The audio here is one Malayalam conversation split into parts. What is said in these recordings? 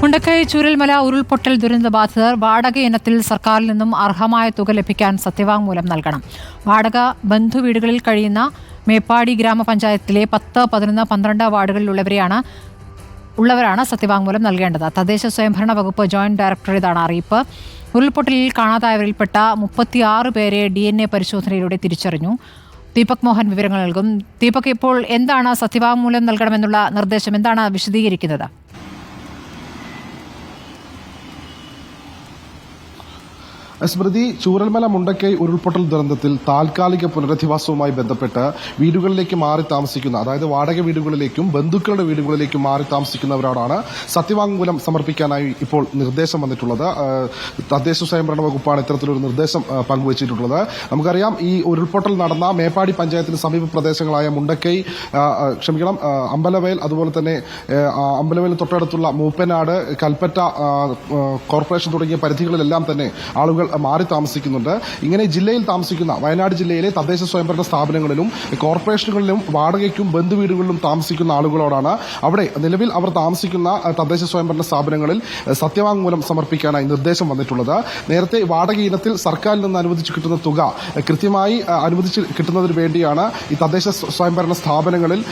മുണ്ടക്കൈ ചൂരൽമല ഉരുൾപൊട്ടൽ ദുരന്ത ബാധിതർ വാടക ഇനത്തിൽ സർക്കാരിൽ നിന്നും അർഹമായ തുക ലഭിക്കാൻ സത്യവാങ്മൂലം നൽകണം. വാടക ബന്ധു വീടുകളിൽ കഴിയുന്ന മേപ്പാടി ഗ്രാമപഞ്ചായത്തിലെ പത്ത് പതിനൊന്ന് പന്ത്രണ്ട് വാർഡുകളിലുള്ളവരെയാണ് ഉള്ളവരാണ് സത്യവാങ്മൂലം നൽകേണ്ടത്. തദ്ദേശ സ്വയംഭരണ വകുപ്പ് ജോയിന്റ് ഡയറക്ടറേതാണ് അറിയിപ്പ്. ഉരുൾപൊട്ടലിൽ കാണാതായവരിൽപ്പെട്ട മുപ്പത്തിയാറ് പേരെ ഡി എൻ എ പരിശോധനയിലൂടെ തിരിച്ചറിഞ്ഞു. ദീപക് മോഹൻ വിവരങ്ങൾ നൽകും. ദീപക് ഇപ്പോൾ എന്താണ് സത്യവാങ്മൂലം നൽകണമെന്നുള്ള നിർദ്ദേശം? എന്താണ് വിശദീകരിക്കുന്നത്? സ്മൃതി ചൂരൽമല മുണ്ടക്കൈ ഉരുൾപൊട്ടൽ ദുരന്തത്തിൽ താൽക്കാലിക പുനരധിവാസവുമായി ബന്ധപ്പെട്ട് വീടുകളിലേക്ക് മാറി താമസിക്കുന്ന അതായത് വാടക വീടുകളിലേക്കും ബന്ധുക്കളുടെ വീടുകളിലേക്കും മാറി താമസിക്കുന്നവരോടാണ് സത്യവാങ്മൂലം സമർപ്പിക്കാനായി ഇപ്പോൾ നിർദ്ദേശം വന്നിട്ടുള്ളത്. തദ്ദേശ സ്വയംഭരണ വകുപ്പാണ് ഇത്തരത്തിലൊരു നിർദ്ദേശം പങ്കുവച്ചിട്ടുള്ളത്. നമുക്കറിയാം ഈ ഉരുൾപൊട്ടൽ നടന്ന മേപ്പാടി പഞ്ചായത്തിന് സമീപ പ്രദേശങ്ങളായ മുണ്ടക്കൈ ക്ഷമിക്കണം അമ്പലവയൽ അതുപോലെ തന്നെ അമ്പലവയൽ തൊട്ടടുത്തുള്ള മൂപ്പനാട് കൽപ്പറ്റ കോർപ്പറേഷൻ തുടങ്ങിയ പരിധികളിലെല്ലാം തന്നെ ആളുകൾ മാറി താമസിക്കുന്നുണ്ട്. ഇങ്ങനെ ജില്ലയിൽ താമസിക്കുന്ന വയനാട് ജില്ലയിലെ തദ്ദേശ സ്വയംഭരണ സ്ഥാപനങ്ങളിലും കോർപ്പറേഷനുകളിലും വാടകയ്ക്കും ബന്ധുവീടുകളിലും താമസിക്കുന്ന ആളുകളോടാണ് അവിടെ നിലവിൽ അവർ താമസിക്കുന്ന തദ്ദേശ സ്വയംഭരണ സ്ഥാപനങ്ങളിൽ സത്യവാങ്മൂലം സമർപ്പിക്കാനായി നിർദ്ദേശം വന്നിട്ടുള്ളത്. നേരത്തെ വാടക ഇനത്തിൽ സർക്കാരിൽ നിന്ന് അനുവദിച്ചു കിട്ടുന്ന തുക കൃത്യമായി അനുവദിച്ച് കിട്ടുന്നതിന് വേണ്ടിയാണ് ഈ തദ്ദേശ സ്വ- സ്വയംഭരണ സ്ഥാപനങ്ങളിൽ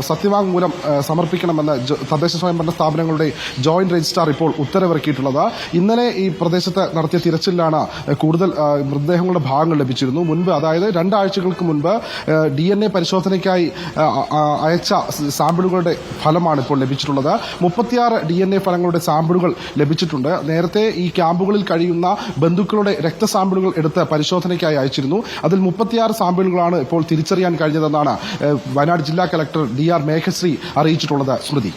സത്യവാങ്മൂലം സമർപ്പിക്കണമെന്ന് തദ്ദേശ സ്വയംഭരണ സ്ഥാപനങ്ങളുടെ ജോയിന്റ് രജിസ്ട്രാർ ഇപ്പോൾ ഉത്തരവിറക്കിയിട്ടുള്ളത്. ഇന്നലെ ഈ പ്രദേശത്ത് നടത്തിയ തിരച്ചിലാണ് കൂടുതൽ മൃതദേഹങ്ങളുടെ ഭാഗങ്ങൾ ലഭിച്ചിരുന്നു. മുൻപ് അതായത് രണ്ടാഴ്ചകൾക്ക് മുൻപ് ഡി എൻ എ പരിശോധനയ്ക്കായി അയച്ച സാമ്പിളുകളുടെ ഫലമാണ് ഇപ്പോൾ ലഭിച്ചിട്ടുള്ളത്. മുപ്പത്തിയാറ് ഡി എൻ എ ഫലങ്ങളുടെ സാമ്പിളുകൾ ലഭിച്ചിട്ടുണ്ട്. നേരത്തെ ഈ ക്യാമ്പുകളിൽ കഴിയുന്ന ബന്ധുക്കളുടെ രക്തസാമ്പിളുകൾ എടുത്ത് പരിശോധനയ്ക്കായി അയച്ചിരുന്നു. അതിൽ മുപ്പത്തിയാറ് സാമ്പിളുകളാണ് ഇപ്പോൾ തിരിച്ചറിയാൻ കഴിഞ്ഞതെന്നാണ് വയനാട് ജില്ലാ കലക്ടർ ഡി ആർ മേഘശ്രീ അറിയിച്ചിട്ടുള്ളത്. സ്മൃതി